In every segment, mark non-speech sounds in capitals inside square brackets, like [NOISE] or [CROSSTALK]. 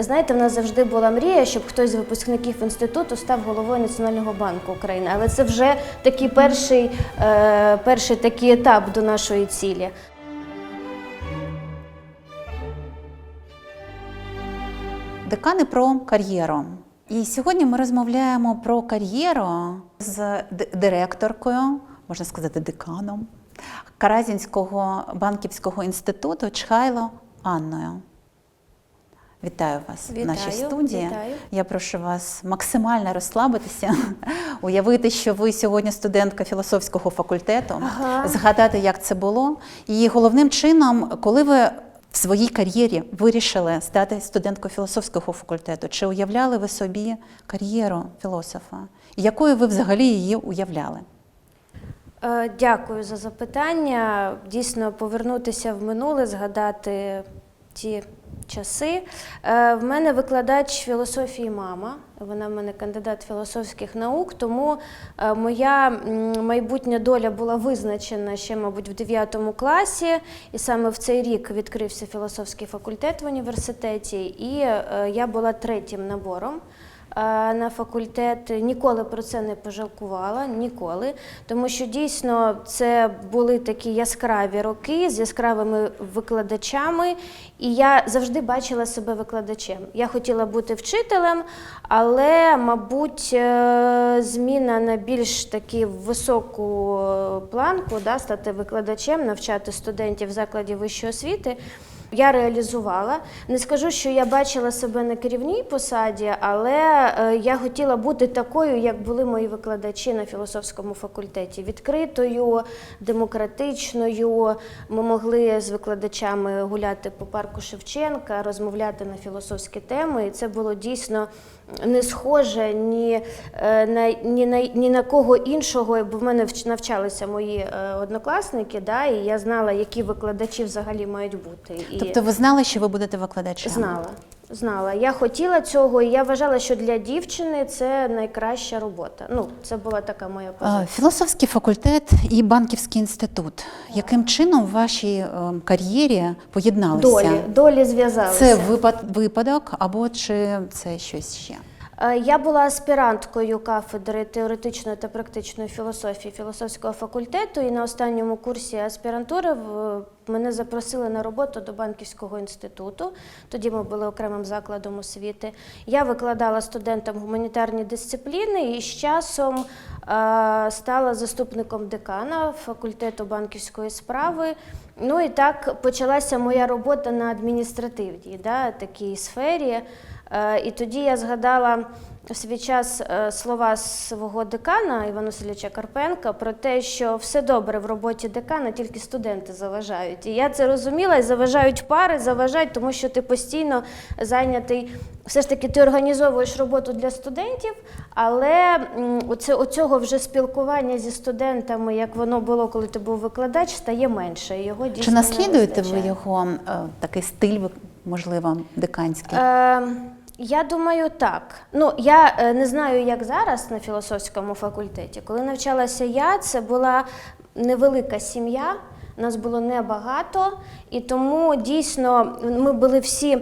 Знаєте, в нас завжди була мрія, щоб хтось з випускників інституту став головою Національного банку України. Але це вже такий перший, е, перший такий етап до нашої цілі. Декани про кар'єру. І сьогодні ми розмовляємо про кар'єру з директоркою, можна сказати, деканом Каразінського банківського інституту Чхайло Анною. Вітаю вас в нашій студії. вітаю. Я прошу вас максимально розслабитися, [LAUGHS] уявити, що ви сьогодні студентка філософського факультету, Ага. згадати, як це було. І головним чином, коли ви в своїй кар'єрі вирішили стати студенткою філософського факультету, чи уявляли ви собі кар'єру філософа? Якою ви взагалі її уявляли? Е, Дякую за запитання. Дійсно, повернутися в минуле, згадати ті часи. Е, В мене викладач філософії мама. Вона в мене кандидат філософських наук, тому е, моя майбутня доля була визначена ще, мабуть, в 9 класі. І саме в цей рік відкрився філософський факультет в університеті, і е, я була третім набором на факультет. Ніколи про це не пожалкувала, ніколи. Тому що дійсно це були такі яскраві роки з яскравими викладачами, і я завжди бачила себе викладачем. Я хотіла бути вчителем, але, мабуть, е, зміна на більш таки високу е, планку, да, стати викладачем, навчати студентів в закладі вищої освіти. Я реалізувала. Не скажу, що я бачила себе на керівній посаді, але е, я хотіла бути такою, як були мої викладачі на філософському факультеті. Відкритою, демократичною. Ми могли з викладачами гуляти по парку Шевченка, розмовляти на філософські теми. І це було дійсно не схоже ні, е, на, ні, на, ні на кого іншого, бо в мене вч- навчалися мої е, однокласники, да, і я знала, які викладачі взагалі мають бути. І... Тобто ви знали, що ви будете викладачем? Знала, знала. Я хотіла цього, і я вважала, що для дівчини це найкраща робота. Ну, це була така моя позиція. Філософський факультет і банківський інститут. Яким чином в вашій е, кар'єрі поєдналися? Долі, долі зв'язалися. Це випад, випадок або чи це щось ще? Е, Я була аспіранткою кафедри теоретичної та практичної філософії філософського факультету, і на останньому курсі аспірантури мене запросили на роботу до банківського інституту. Тоді ми були окремим закладом освіти. Я викладала студентам гуманітарні дисципліни і з часом е, стала заступником декана факультету банківської справи. Ну і так почалася моя робота на адміністративній да, такій сфері. Е, І тоді я згадала в свій час е, слова свого декана Івана Васильовича Карпенка про те, що все добре в роботі декана, тільки студенти заважають. І я це розуміла, і заважають пари, заважають, тому що ти постійно зайнятий. Все ж таки, ти організовуєш роботу для студентів, але оце, оцього вже спілкування зі студентами, як воно було, коли ти був викладач, стає менше. Його Чи дійсно не наслідуєте ви його е, такий стиль, можливо, деканський? Е, я думаю, так. Ну я е, не знаю, як зараз на філософському факультеті. Коли навчалася я, це була невелика сім'я. Нас було небагато, і тому дійсно ми були всі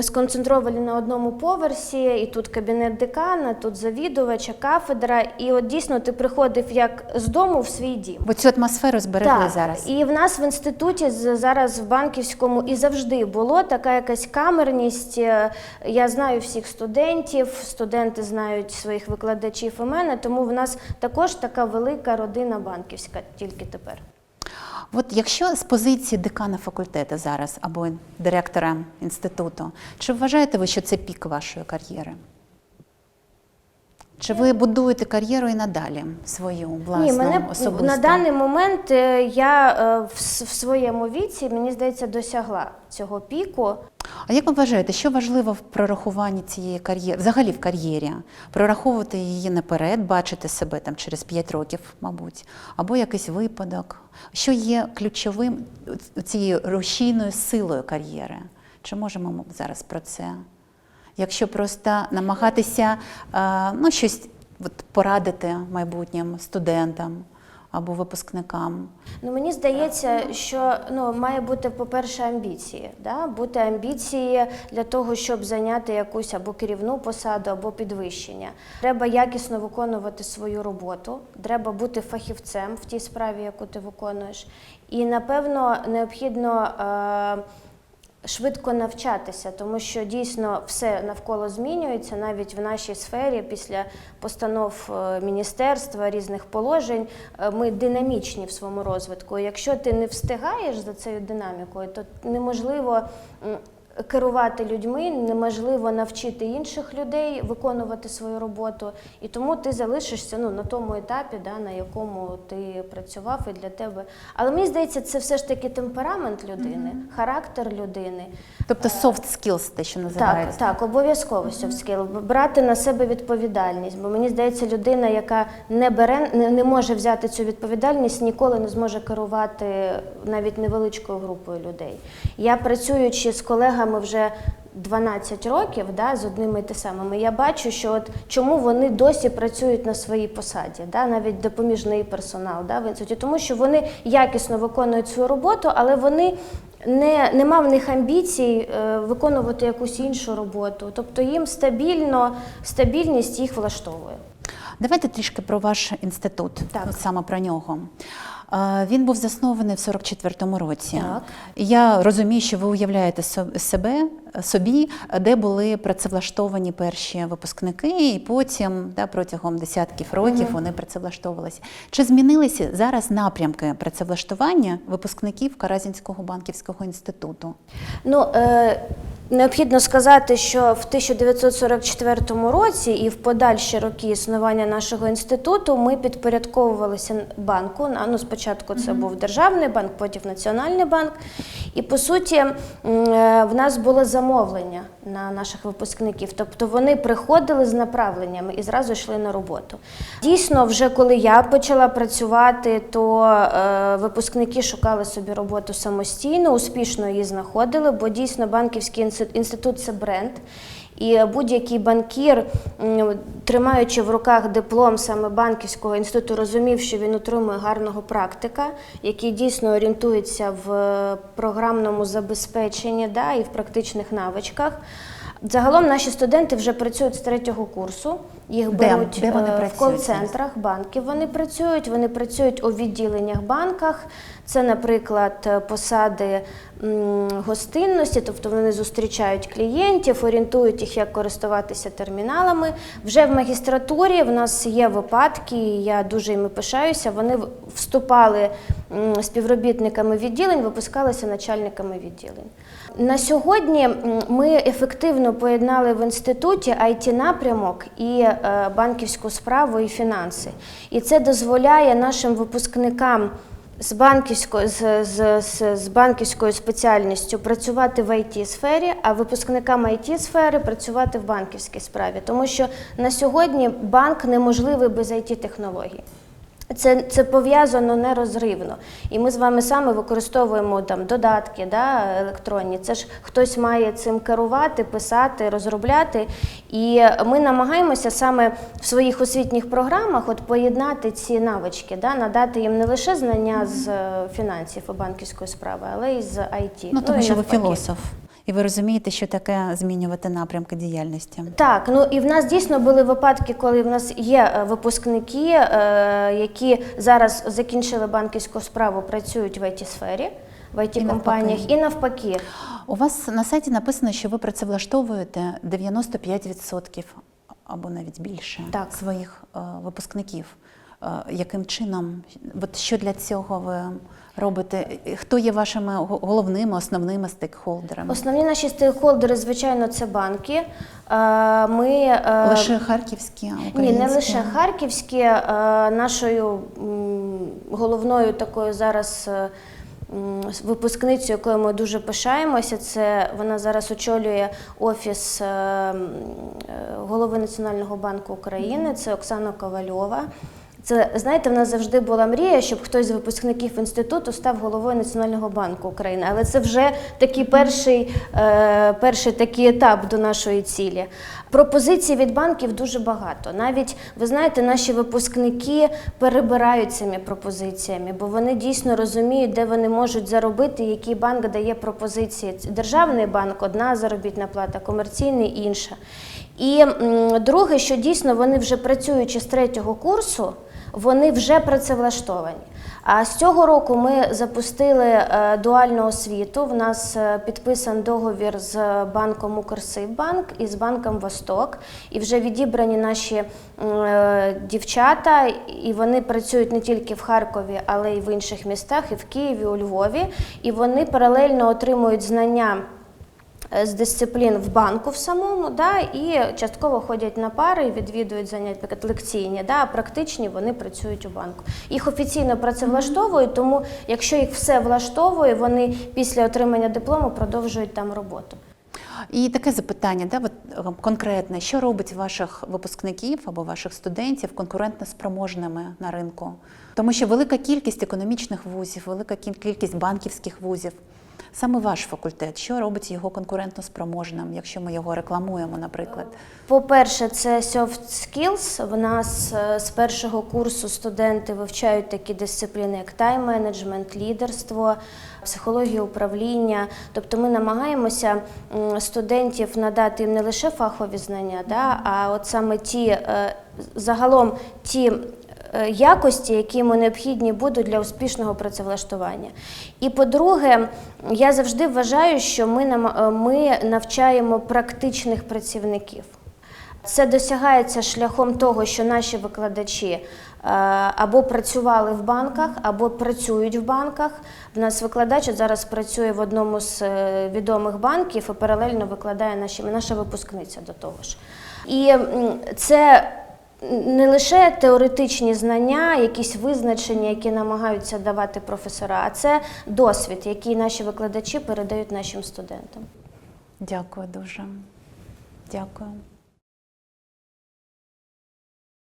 сконцентровані на одному поверсі, і тут кабінет декана, тут завідувача, кафедра. І от дійсно ти приходив як з дому в свій дім. Бо цю атмосферу зберегли Так, зараз. І в нас в інституті зараз в банківському і завжди було така якась камерність. Е, Я знаю всіх студентів, студенти знають своїх викладачів і мене, тому в нас також така велика родина банківська, тільки тепер. От якщо з позиції декана факультету зараз або директора інституту, чи вважаєте ви, що це пік вашої кар'єри? Чи ви будуєте кар'єру і надалі свою власну Ні, мене особисту? на даний момент е, я е, в, в своєму віці, мені здається, досягла цього піку. А як ви вважаєте, що важливо в прорахуванні цієї кар'єри, взагалі в кар'єрі? Прораховувати її наперед, бачити себе там через 5 років, мабуть, або якийсь випадок? Що є ключовим цією рушійною силою кар'єри? Чи можемо ми зараз про це? Якщо просто намагатися е, ну, щось порадити майбутнім студентам, або випускникам? Ну мені здається, що ну має бути, по-перше, амбіції. Да? Бути амбіції для того, щоб зайняти якусь або керівну посаду, або підвищення. Треба якісно виконувати свою роботу, треба бути фахівцем в тій справі, яку ти виконуєш. І напевно необхідно. Е- Швидко навчатися, тому що дійсно все навколо змінюється, навіть в нашій сфері, після постанов е, міністерства, різних положень, е, ми динамічні в своєму розвитку. Якщо ти не встигаєш за цією динамікою, то неможливо керувати людьми, неможливо навчити інших людей виконувати свою роботу. І тому ти залишишся ну, на тому етапі, да, на якому ти працював і для тебе. Але мені здається, це все ж таки темперамент людини, характер людини. Тобто soft skills, те, що називається. так, обов'язково soft skill. Брати на себе відповідальність. Бо мені здається, людина, яка не бере, не, не може взяти цю відповідальність, ніколи не зможе керувати навіть невеличкою групою людей. Я працюючи з колегами вже 12 років да, з одними і те самими, я бачу, що от чому вони досі працюють на своїй посаді, да, навіть допоміжний персонал да, в інституті, тому що вони якісно виконують свою роботу, але вони не, нема в них амбіцій е, виконувати якусь іншу роботу. Тобто їм стабільно, стабільність їх влаштовує. Давайте трішки про ваш інститут, Так. саме про нього. Він був заснований в 44-му році. Так. Я розумію, що ви уявляєте себе собі, де були працевлаштовані перші випускники, і потім да, протягом десятків років вони працевлаштовувалися. Чи змінилися зараз напрямки працевлаштування випускників Каразінського банківського інституту? Ну, е, необхідно сказати, що в 1944 році і в подальші роки існування нашого інституту ми підпорядковувалися банку. Ну, спочатку це був державний банк, потім національний банк. І по суті, е, в нас було замовлення на наших випускників. Тобто вони приходили з направленнями і зразу йшли на роботу. Дійсно, вже коли я почала працювати, то е, випускники шукали собі роботу самостійно, успішно її знаходили, бо дійсно банківський інститут- інститут це бренд. І будь-який банкір, тримаючи в руках диплом саме банківського інституту, розумів, що він отримує гарного практика, який дійсно орієнтується в е, програмному забезпеченні да, і в практичних навичках. Загалом наші студенти вже працюють з третього курсу. Їх Де? беруть Де вони е, в працюють? кол-центрах банків. Вони працюють. Вони працюють у відділеннях банках. Це, наприклад, посади гостинності, тобто вони зустрічають клієнтів, орієнтують їх, як користуватися терміналами. Вже в магістратурі в нас є випадки, я дуже іми пишаюся. Вони вступали співробітниками відділень, випускалися начальниками відділень. На сьогодні ми ефективно поєднали в інституті it напрямок і е, банківську справу і фінанси. І це дозволяє нашим випускникам з банківською з, з, з, з банківською спеціальністю працювати в it сфері, а випускникам it сфери працювати в банківській справі, тому що на сьогодні банк неможливий без it технологій. Це, це пов'язано нерозривно. І ми з вами саме використовуємо там додатки да, електронні. Це ж хтось має цим керувати, писати, розробляти. І ми намагаємося саме в своїх освітніх програмах от поєднати ці навички, да, надати їм не лише знання з е, фінансів і банківської справи, але й з IT. Ну, тому і що ви філософ, і ви розумієте, що таке змінювати напрямки діяльності. Так, ну і в нас дійсно були випадки, коли в нас є е, випускники, е, які зараз закінчили банківську справу, працюють в it сфері в it компаніях і навпаки. У вас на сайті написано, що ви працевлаштовуєте 95% або навіть більше Так. своїх е, випускників. Е, яким чином? От що для цього ви робите? Хто є вашими головними, основними стейкхолдерами? Основні наші стейкхолдери, звичайно, це банки. Е, Ми е, Лише харківські, Ні, не лише харківські. Нашою головною такою зараз випускницею, якою ми дуже пишаємося, це вона зараз очолює офіс голови Національного банку України. Це Оксана Ковальова. Це знаєте, в нас завжди була мрія, щоб хтось з випускників інституту став головою Національного банку України. Але це вже такий перший, е, перший такий етап до нашої цілі. Пропозицій від банків дуже багато. Навіть ви знаєте, наші випускники перебирають цими пропозиціями, бо вони дійсно розуміють, де вони можуть заробити, який банк дає пропозиції. Державний банк одна заробітна плата, комерційний інша. І друге, що дійсно вони вже працюючи з третього курсу, вони вже працевлаштовані. А з цього року ми запустили е, дуальну освіту. В нас е, підписан договір з банком Укрсиббанк і з банком Восток. І вже відібрані наші е, дівчата, і вони працюють не тільки в Харкові, але й в інших містах, і в Києві, у Львові. І вони паралельно отримують знання з дисциплін в банку в самому, да, і частково ходять на пари, відвідують заняття лекційні, да, а практичні вони працюють у банку. Їх офіційно працевлаштовують, тому якщо їх все влаштовує, вони після отримання диплому продовжують там роботу. І таке запитання, да, от, е, конкретне, що робить ваших випускників або ваших студентів конкурентно спроможними на ринку? Тому що велика кількість економічних вузів, велика кіль- кількість банківських вузів. Саме ваш факультет, що робить його конкурентно спроможним, якщо ми його рекламуємо, наприклад? По-перше, це soft skills. В нас е, з першого курсу студенти вивчають такі дисципліни, як тайм-менеджмент, лідерство, психологія управління. Тобто ми намагаємося студентів надати їм не лише фахові знання, да, а от саме ті е, загалом ті. Е, Якості, які йому необхідні будуть для успішного працевлаштування. І по-друге, я завжди вважаю, що ми, е, ми навчаємо практичних працівників. Це досягається шляхом того, що наші викладачі е, або працювали в банках, або працюють в банках. В нас викладач зараз працює в одному з відомих банків і паралельно викладає наші, наша випускниця до того ж. І це не лише теоретичні знання, якісь визначення, які намагаються давати професора, а це досвід, який наші викладачі передають нашим студентам. Дякую дуже. Дякую.